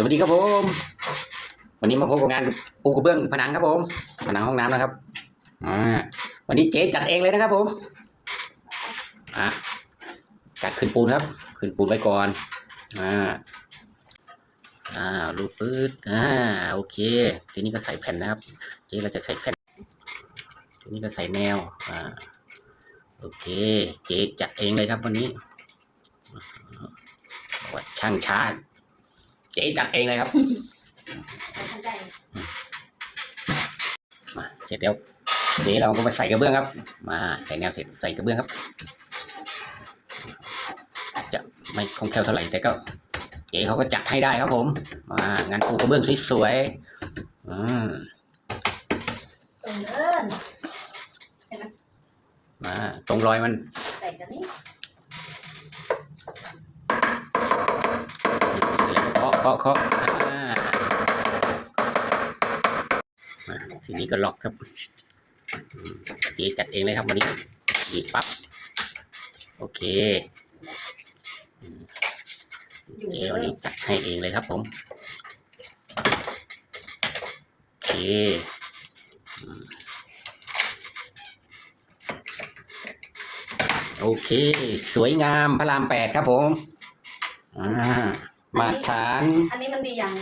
สวัสดีครับผม วันนี้มาพบกับงานปูกระเบื้องผนังครับผม ผนังห้องน้ำนะครับอ่าวันนี้เจ๊จัดเองเลยนะครับผมอะจัดขึ้นปูนครับ ขึ้นปูนไว้ก่อนอ่าอ่าลูกปืดอ่าโอเค ทีนี้ก็ใส่แผ่นนะครับ เจ๊เราจะใส่แผ่น ทีนี้ก็ใส่แนวอ่าโอเค เจ๊จัดเองเลยครับวันนี้ว่าช่างช้า จ๊จัดเองเลยครับมาเสร็จแล้วเจ๊เราก็มาใส่กระเบื้องครับ มาใส่แนวเสร็จใส่กระเบื้องครับ จะไม่คล่องแคล่วเท่าไหร่แต่ก็เจ๊เขาก็จัดให้ได้ครับผมมางานปูกระเบื้องสวยๆอืมส่งเอิญมาตรงรอยมันใส่กันนี่าะเคาะเคาะอ่ามาทีนี้ก็ล็อกครับอืมเจ๊จัดเองเลยครับวันนี้ดีดปั๊บ โอเคอยู่เจ๊เอิวันญนี้จัดให้เองเลยครับผมโอเคอืมโอเค สวยงามพระรามแปดครับผม อ่า มาชาน อันนี้มันดีอย่าง